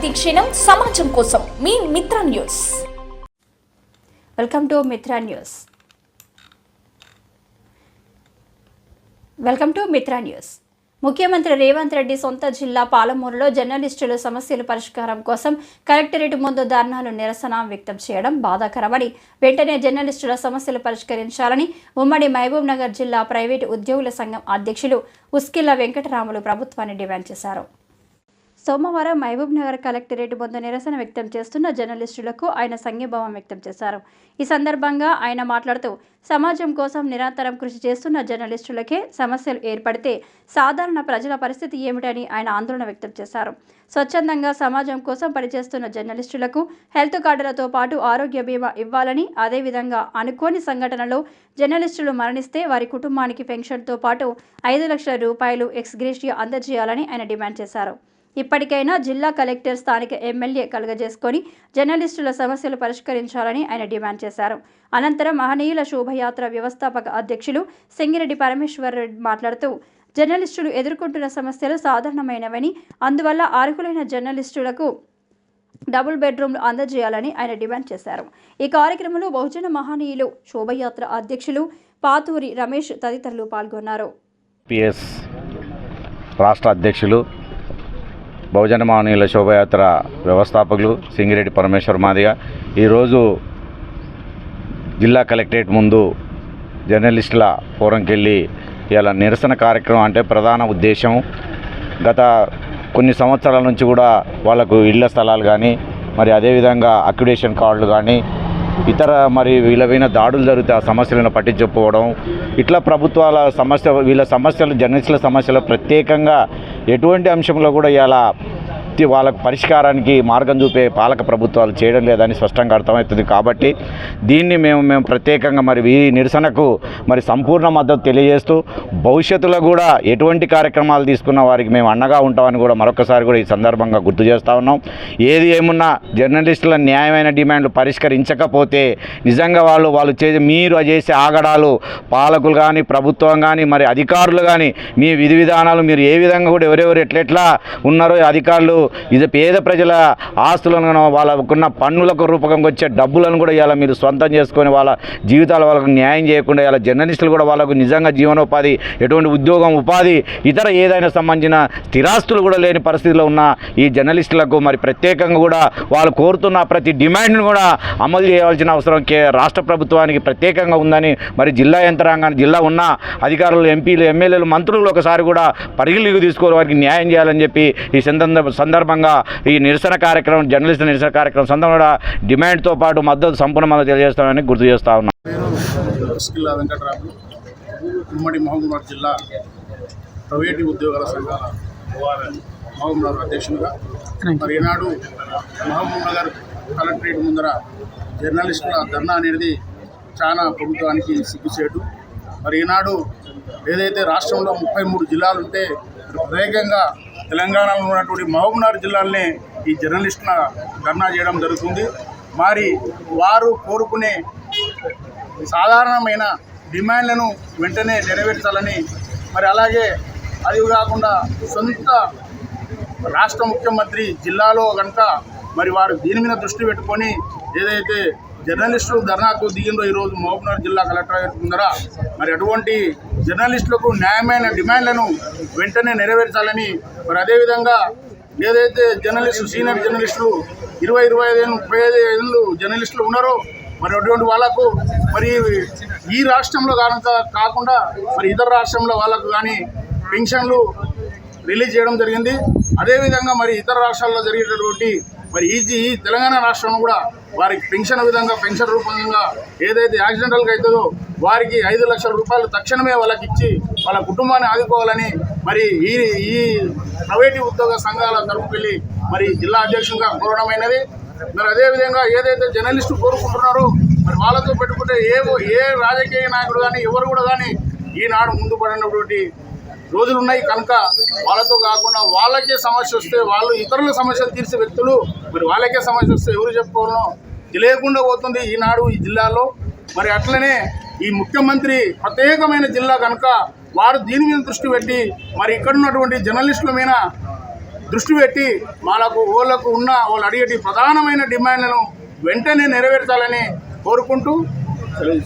ప్రతిక్షణం సమాజం కోసం మీ Mitra news. Welcome to Mitra news. Welcome to Mitra news. ముఖ్యమంత్రి రేవంత్ రెడ్డి సొంత జిల్లా పాలమూరులో జర్నలిస్టుల సమస్యల పరిష్కారం కోసం కలెక్టరేట్ ముందు ధర్నాలు నిరసన వ్యక్తం చేయడం బాధాకరమని వెంటనే జర్నలిస్టుల సమస్యలు పరిష్కరించాలని ఉమ్మడి మహబూబ్ నగర్ జిల్లా ప్రైవేటు ఉద్యోగుల సంఘం అధ్యక్షులు ఉస్కిల్ల వెంకటరాములు ప్రభుత్వాన్ని డిమాండ్ చేశారు. సోమవారం మహబూబ్ నగర్ కలెక్టరేట్ ముందు నిరసన వ్యక్తం చేస్తున్న జర్నలిస్టులకు ఆయన సంఘీభావం వ్యక్తం చేశారు. ఈ సందర్భంగా ఆయన మాట్లాడుతూ సమాజం కోసం నిరంతరం కృషి చేస్తున్న జర్నలిస్టులకే సమస్యలు ఏర్పడితే సాధారణ ప్రజల పరిస్థితి ఏమిటని ఆయన ఆందోళన వ్యక్తం చేశారు. స్వచ్ఛందంగా సమాజం కోసం పనిచేస్తున్న జర్నలిస్టులకు హెల్త్ కార్డులతో పాటు ఆరోగ్య బీమా ఇవ్వాలని అదేవిధంగా అనుకోని సంఘటనలో జర్నలిస్టులు మరణిస్తే వారి కుటుంబానికి పెన్షన్తో పాటు ఐదు లక్షల రూపాయలు ఎక్స్గ్రేషియా అందజేయాలని ఆయన డిమాండ్ చేశారు. ఇప్పటికైనా జిల్లా కలెక్టర్ స్థానిక ఎమ్మెల్యే కలగజేసుకొని జర్నలిస్టుల సమస్యలు పరిష్కరించాలని ఆయన డిమాండ్ చేశారు. అనంతరం మహనీయుల శోభయాత్ర వ్యవస్థాపక అధ్యక్షులు సింగిరెడ్డి పరమేశ్వర్ రెడ్డి మాట్లాడుతూ జర్నలిస్టులు ఎదుర్కొంటున్న సమస్యలు సాధారణమైనవని అందువల్ల అర్హులైన జర్నలిస్టులకు డబుల్ బెడ్రూమ్లు అందజేయాలని ఆయన డిమాండ్ చేశారు. ఈ కార్యక్రమంలో బహుజన మహనీయులు శోభయాత్ర అధ్యక్షులు పాతూరి రమేష్ తదితరులు పాల్గొన్నారు. పిఎస్ రాష్ట్ర అధ్యక్షులు బహుజన మానవుల శోభయాత్ర వ్యవస్థాపకులు సింగిరెడ్డి పరమేశ్వర్ మాదిగా. ఈరోజు జిల్లా కలెక్టరేట్ ముందు జర్నలిస్టుల ఫోరంకి వెళ్ళి ఇలా నిరసన కార్యక్రమం అంటే ప్రధాన ఉద్దేశం. గత కొన్ని సంవత్సరాల నుంచి కూడా వాళ్ళకు ఇళ్ళ స్థలాలు కానీ మరి అదేవిధంగా అక్యుడేషన్ కార్డులు కానీ ఇతర మరి విలువైన దాడులు జరిగితే ఆ సమస్యలను పట్టించుకోవడం ఇట్లా ప్రభుత్వాల సమస్య వీళ్ళ సమస్యలు జర్నలిస్టుల సమస్యలు ప్రత్యేకంగా ఎటువంటి అంశంలో కూడా ఇలా వాళ్ళకు పరిష్కారానికి మార్గం చూపే పాలక ప్రభుత్వాలు చేయడం లేదని స్పష్టంగా అర్థమవుతుంది. కాబట్టి దీన్ని మేము మేము ప్రత్యేకంగా మరి ఈ నిరసనకు మరి సంపూర్ణ మద్దతు తెలియజేస్తూ భవిష్యత్తులో కూడా ఎటువంటి కార్యక్రమాలు తీసుకున్న వారికి మేము అండగా ఉంటామని కూడా మరొకసారి కూడా ఈ సందర్భంగా గుర్తు చేస్తూ ఉన్నాం. ఏది ఏమున్నా జర్నలిస్టుల న్యాయమైన డిమాండ్లు పరిష్కరించకపోతే నిజంగా వాళ్ళు వాళ్ళు చేసే మీరు చేసే ఆగడాలు పాలకులు కానీ ప్రభుత్వం కానీ మరి అధికారులు కానీ మీ విధి విధానాలు మీరు ఏ విధంగా కూడా ఎవరెవరు ఎట్లెట్లా ఉన్నారో అధికారులు ఇది పేద ప్రజల ఆస్తులను వాళ్ళకున్న పన్నులకు రూపకంగా వచ్చే డబ్బులను కూడా ఇలా మీరు సొంతం చేసుకొని వాళ్ళ జీవితాలు వాళ్ళకు న్యాయం చేయకుండా ఇలా జర్నలిస్టులు కూడా వాళ్ళకు నిజంగా జీవనోపాధి ఎటువంటి ఉద్యోగం ఉపాధి ఇతర ఏదైనా సంబంధించిన స్థిరాస్తులు కూడా లేని పరిస్థితిలో ఉన్న ఈ జర్నలిస్టులకు మరి ప్రత్యేకంగా కూడా వాళ్ళు కోరుతున్న ప్రతి డిమాండ్ను కూడా అమలు చేయవలసిన అవసరం కే రాష్ట్ర ప్రభుత్వానికి ప్రత్యేకంగా ఉందని మరి జిల్లా యంత్రాంగాన్ని జిల్లా ఉన్న అధికారులు ఎంపీలు ఎమ్మెల్యేలు మంత్రులు ఒకసారి కూడా పరిగణలోకి తీసుకోవాలి వారికి న్యాయం చేయాలని చెప్పి ఈ సందర్భ సందర్భంగా ఈ నిరసన కార్యక్రమం జర్నలిస్ట్ నిరసన కార్యక్రమం సందర్భంగా డిమాండ్తో పాటు మద్దతు సంపూర్ణ మద్దతు తెలియజేస్తామని గుర్తు చేస్తా ఉన్నాం. ఉమ్మడి మహబూబ్నగర్ జిల్లా ప్రైవేటు ఉద్యోగాల సంఘాల మహబూబ్నగర్ అధ్యక్షులుగా మరి ఈనాడు మహబూబ్నగర్ కలెక్టరేట్ ముందర జర్నలిస్టుల ధర్నా అనేది చాలా ప్రభుత్వానికి సిగ్గుచేటు. మరి ఈనాడు ఏదైతే రాష్ట్రంలో ముప్పై మూడు జిల్లాలుంటే వేగంగా ప్రత్యేకంగా తెలంగాణలో ఉన్నటువంటి మహబూబ్నగర్ జిల్లాలనే ఈ జర్నలిస్టుల ధర్నా చేయడం జరుగుతుంది. మరి వారు కోరుకునే సాధారణమైన డిమాండ్లను వెంటనే నెరవేర్చాలని మరి అలాగే అది కాకుండా సొంత రాష్ట్ర ముఖ్యమంత్రి జిల్లాలో కనుక మరి వారు దీని మీద దృష్టి పెట్టుకొని ఏదైతే జర్నలిస్టులు ధర్నాకు దిగిందో ఈరోజు మహబూబ్నగర్ జిల్లా కలెక్టరేట్ ముందర. మరి అటువంటి జర్నలిస్టులకు న్యాయమైన డిమాండ్లను వెంటనే నెరవేర్చాలని మరి అదేవిధంగా ఏదైతే జర్నలిస్టు సీనియర్ జర్నలిస్టులు ఇరవై ఇరవై ఐదు ముప్పై ఐదు ఏళ్ళు జర్నలిస్టులు ఉన్నారో మరి అటువంటి వాళ్ళకు మరి ఈ రాష్ట్రంలో కనుక కాకుండా మరి ఇతర రాష్ట్రంలో వాళ్ళకు కానీ పెన్షన్లు రిలీజ్ చేయడం జరిగింది. అదేవిధంగా మరి ఇతర రాష్ట్రాల్లో జరిగేటటువంటి మరి ఈ ఈ తెలంగాణ రాష్ట్రం కూడా వారికి పెన్షన్ విధంగా పెన్షన్ రూపంగా ఏదైతే యాక్సిడెంటల్గా అవుతుందో వారికి ఐదు లక్షల రూపాయలు తక్షణమే వాళ్ళకి ఇచ్చి వాళ్ళ కుటుంబాన్ని ఆదుకోవాలని మరి ఈ ఈ ప్రైవేటు ఉద్యోగ సంఘాల తరపు వెళ్ళి మరి జిల్లా అధ్యక్షులుగా కోరడమైనది. మరి అదేవిధంగా ఏదైతే జర్నలిస్టు కోరుకుంటున్నారో మరి వాళ్ళతో పెట్టుకుంటే ఏ ఏ రాజకీయ నాయకుడు కానీ ఎవరు కూడా కానీ ఈనాడు ముందు పడినటువంటి రోజులు ఉన్నాయి కనుక వాళ్ళతో కాకుండా వాళ్ళకే సమస్య వస్తే వాళ్ళు ఇతరుల సమస్యలు తీర్చే వ్యక్తులు మరి వాళ్ళకే సమస్య వస్తే ఎవరు చెప్పుకోవాలో తెలియకుండా పోతుంది ఈనాడు ఈ జిల్లాలో. మరి అట్లనే ఈ ముఖ్యమంత్రి ప్రత్యేకమైన జిల్లా కనుక వారు దీని మీద దృష్టి పెట్టి మరి ఇక్కడ ఉన్నటువంటి జర్నలిస్టుల మీద దృష్టి పెట్టి వాళ్ళకు వాళ్ళకు ఉన్న వాళ్ళు అడిగేటి ప్రధానమైన డిమాండ్లను వెంటనే నెరవేర్చాలని కోరుకుంటూ సెలవు